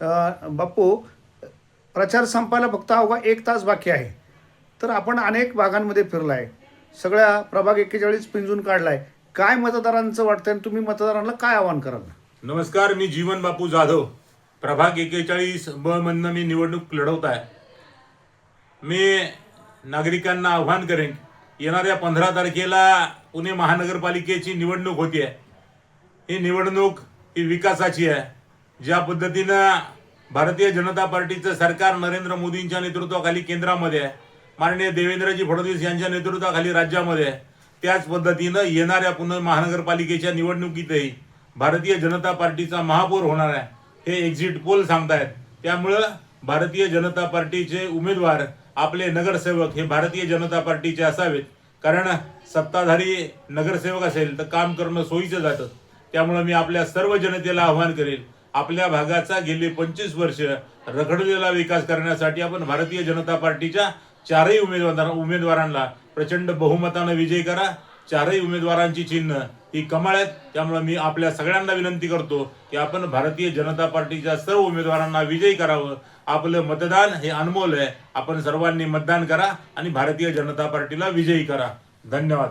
बाप्पू प्रचार संपायला फक्त अवघा एक तास बाकी आहे. तर आपण अनेक भागांमध्ये फिरला आहे सगळ्या प्रभाग एक्केचाळीस पिंजून काढला आहे काय मतदारांचं वाटतंय आणि तुम्ही मतदारांना काय आवाहन कराल? नमस्कार मी जीवन बापू जाधव. प्रभाग एकेचाळीस ब मधनं मी निवडणूक लढवत आहे मी नागरिकांना आव्हान करेन येणाऱ्या पंधरा तारखेला पुणे महानगरपालिकेची निवडणूक होती आहे ही निवडणूक ही विकासाची आहे. ज्या पद्धतीनं भारतीय जनता पार्टीचं सरकार नरेंद्र मोदींच्या नेतृत्वाखाली केंद्रामध्ये आहे. माननीय देवेंद्रजी फडणवीस यांच्या नेतृत्वाखाली राज्यामध्ये आहे. त्याच पद्धतीनं येणाऱ्या पुणे महानगरपालिकेच्या निवडणुकीतही भारतीय जनता पार्टीचा महापौर होणार आहे. हे एक्झिट पोल सांगतायत. त्यामुळं भारतीय जनता पार्टीचे उमेदवार आपले नगरसेवक हे भारतीय जनता पार्टीचे असावेत. कारण सत्ताधारी नगरसेवक असेल तर काम करणं सोयीचं जातं. त्यामुळं मी आपल्या सर्व जनतेला आव्हान करेल. आपल्या भागाचा गेली पंचवीस वर्ष रखडलेला विकास करण्यासाठी आपण भारतीय जनता पार्टीच्या चारही उमेदवार उमेदवारांना प्रचंड बहुमतानं विजय करा. चारही उमेदवारांची चिन्ह ही कमाळ आहेत. त्यामुळे मी आपल्या सगळ्यांना विनंती करतो की आपण भारतीय जनता पार्टीच्या सर्व उमेदवारांना विजयी करावं. आपलं मतदान हे अनमोल आहे. आपण सर्वांनी मतदान करा आणि भारतीय जनता पार्टीला विजयी करा. धन्यवाद.